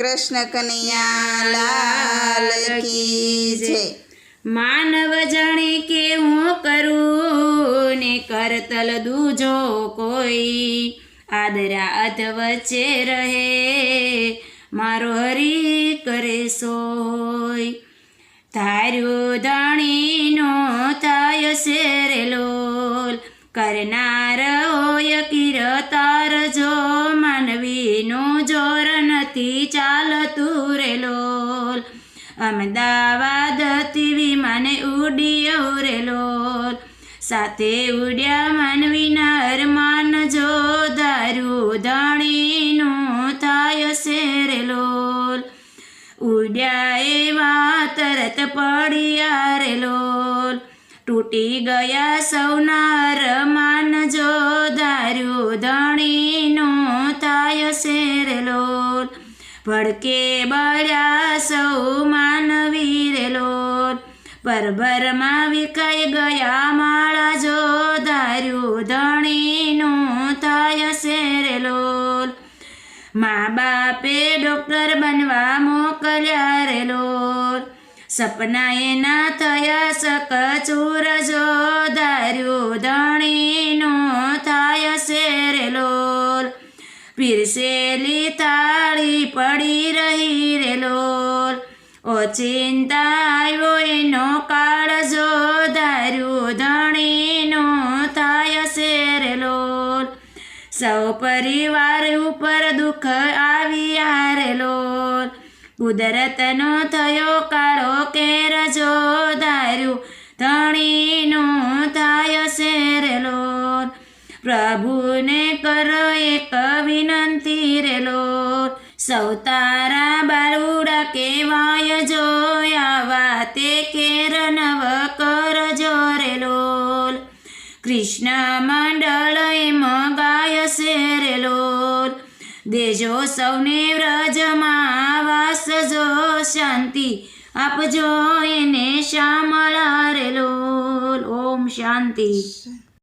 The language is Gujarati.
કૃષ્ણ કનૈયા લાલ કી જય. માનવ જાણે કે હું કરું ને કરતલ દૂજો કોઈ. આદરા અધ વચ્ચે રહે, મારો હરી કરે સોય. ધાર્યો ધણીનો થાય શેરે લોલ, કરનાર હોય કિરતાર જો જોર ચાલતું રે લોલ અમદાવાદથી વિમાને ઉડ્યો રે સાથે ઉડ્યા માનવીના અરમાન જો દારૂ ધણીનું થાય શેરે લોલ ઉડ્યા એવા તરત પડ્યા રે તૂટી ગયા સૌના રમાન શેર લોલ. ભડકે બળ્યા સૌ માનવી રે લોલ. પરભરમાં વિકાઈ ગયા માળા જો ધાર્યું ધણીનું થાય શેર લોલ. મા બાપે ડોક્ટર બનવા મોકલ્યા રે લોલ. સપના એના થયા સકચૂર જો પીરસેલી થાળી પડી રહી રે લોલ. ઓચિંતા આવ્યો એનો કાળ જો દાર્યું ધણીનો થાય શેર લોલ. સૌ પરિવાર ઉપર દુઃખ આવી રે લોલ. કુદરતનો થયો પ્રભુને કરો એક વિનંતી રે લોલ સૌ તારા બાળુડા કેવાય જોયા વાતે કેર નવ કરજો રે લોલ. કૃષ્ણ મંડળ એમ ગાય શેરે લોલ. દેજો સૌને વ્રજમાં વાસજો શાંતિ આપજો, એને શ્યામળા રે ઓમ શાંતિ.